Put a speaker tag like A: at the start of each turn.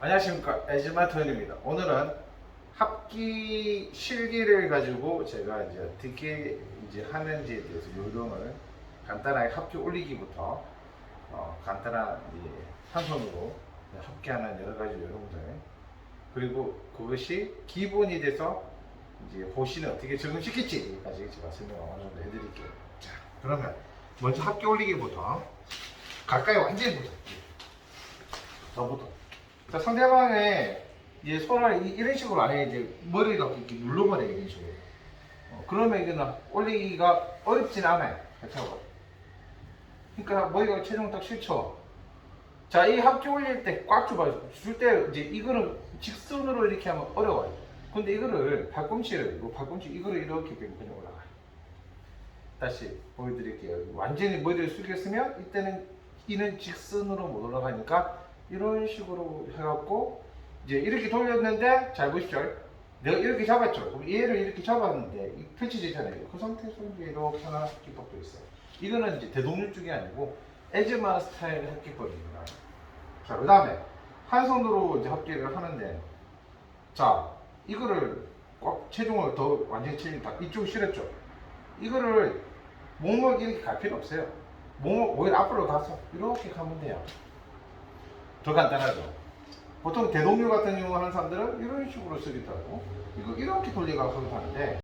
A: 안녕하십니까 에즈마 토현입니다. 오늘은 합기 실기를 가지고 제가 이제 어떻게 이제 하는지에 대해서 요령을 간단하게 합기 올리기부터 어, 간단한 한 손으로 합기하는 여러 가지 요령들 그리고 그것이 기본이 돼서 이제 호시는 어떻게 적응시킬지까지 제가 설명을 어느 정도 해드릴게요. 자 그러면 먼저 합기 올리기부터 가까이 완전히 보자. 저부터. 자, 상대방의 이제 손을 이- 이런 식으로 안에 이제 머리를 이렇게 눌러버려 이런 식으로. 어, 그러면 이거는 올리기가 어렵진 않아요. 그렇죠? 그러니까 머리가 체중 딱 실쳐. 자, 이 합기 올릴 때 꽉 줘봐요. 줄 때 이제 이거는 직선으로 이렇게 하면 어려워요. 근데 이거를 팔꿈치를, 이거 팔꿈치 이거를 이렇게 그냥 올라가요. 다시 보여드릴게요. 완전히 머리를 숙였으면 이때는 이는 직선으로 못 올라가니까 이런 식으로 해갖고 이제 이렇게 돌렸는데 잘 보십시오. 내가 이렇게 잡았죠. 그럼 얘를 이렇게 잡았는데 이 펼쳐지잖아요. 그 상태에서 이제 이렇게 하나 합기법도 있어요. 이거는 이제 대동률 쪽이 아니고 에즈마 스타일 합기법입니다. 자, 그 다음에 한 손으로 이제 합기를 하는데 자, 이거를 꽉 체중을 더 완전히 치니까 이쪽 실었죠. 이거를 목목 이렇게 갈 필요 없어요. 목목 오히려 앞으로 가서 이렇게 가면 돼요. 더 간단하죠. 보통 대동류 같은 경우 하는 사람들은 이런 식으로 쓰기도 하고 이거 이렇게 돌려가서 하는데